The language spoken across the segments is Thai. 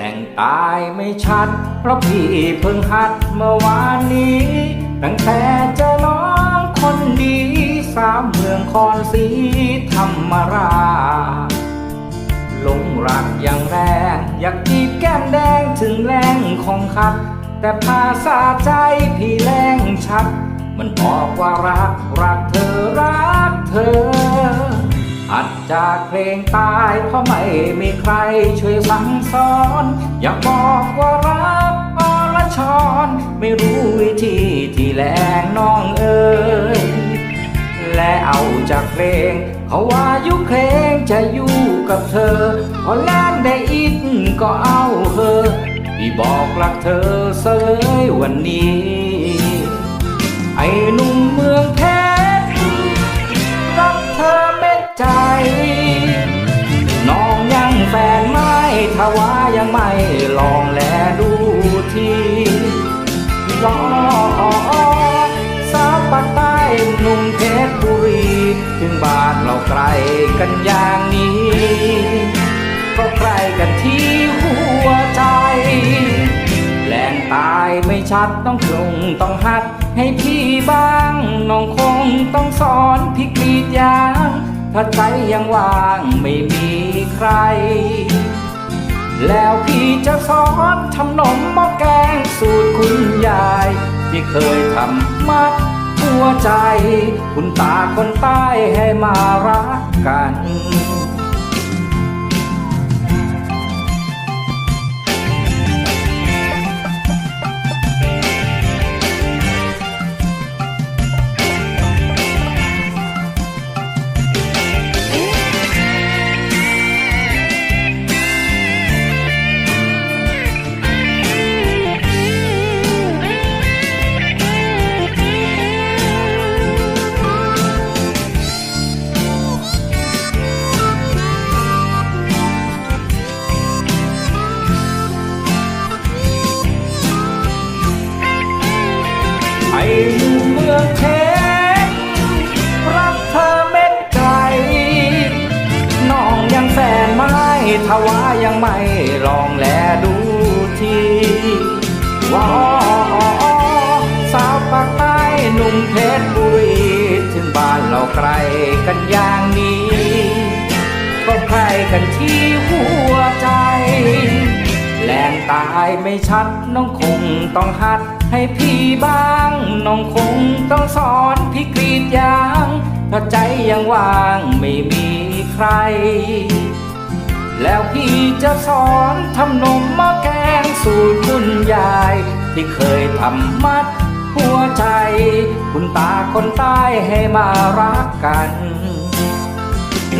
แต่งตายไม่ชัด เพราะพี่เพิ่งหัดเมื่อวานนี้ ตั้งแต่เจะน้องคนดีสามเมืองคอนสีธรรมราหลงรักอย่างแรง อยากจีบแก้มแดงถึงแรงของคัด แต่ภาษาใจพี่แรงชัด มันบอกว่ารักรักเธอ จากเพลงตายเพราะไม่มีใครช่วยสั่งสอน อยากบอกว่ารักอรชรไม่รู้วิธีที่แรงน้องเอ๋ยและเอาจากเพลงเขาว่ายุคเพลงจะอยู่กับเธอ พอแล่นได้อีกก็เอาเธอพี่บอกรักเธอเสยวันนี้ ไอ้หนุ่มเมือง องแลดูทีรอสาวปากใต้หนุ่มเพชรบุรี ถึงบ้านเราไกลกันอย่างนี้ ก็ใกล้กันที่หัวใจแหลงตายไม่ชัดต้องคงต้องหัดให้พี่บ้างน้องคงต้องสอนพี่กรีดยางถ้าใจยังว่างไม่มีใคร แล้วพี่จะสอนทำนมหม้อแกงสูตรคุณยาย ที่เคยทำมัดหัวใจ คุณตาคนใต้ให้มารับ ถ้าว่ายังไม่ลองแลดูทีว่าสาวปากใต้หนุ่มเพชรบุรีถึงบ้านเราไกลกันอย่างนี้ ก็ใครกันที่หัวใจแหลงตายไม่ชัดน้องคงต้องหัดให้พี่บ้าง น้องคงต้องสอนพี่กรีดยางถ้าใจยังว่างไม่มีใคร แล้วพี่จะสอนทำนมหม้อแกงสูตรคุณยาย ที่เคยทำมัดหัวใจ คุณตาคนใต้ให้มารักกัน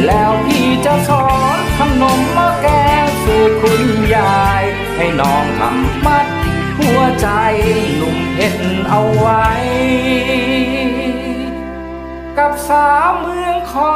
แล้วพี่จะสอนทำนมหม้อแกงสูตรคุณยาย ให้น้องทำมัดหัวใจหนุ่มเพชรเอาไว้ กับสาวเมืองคอ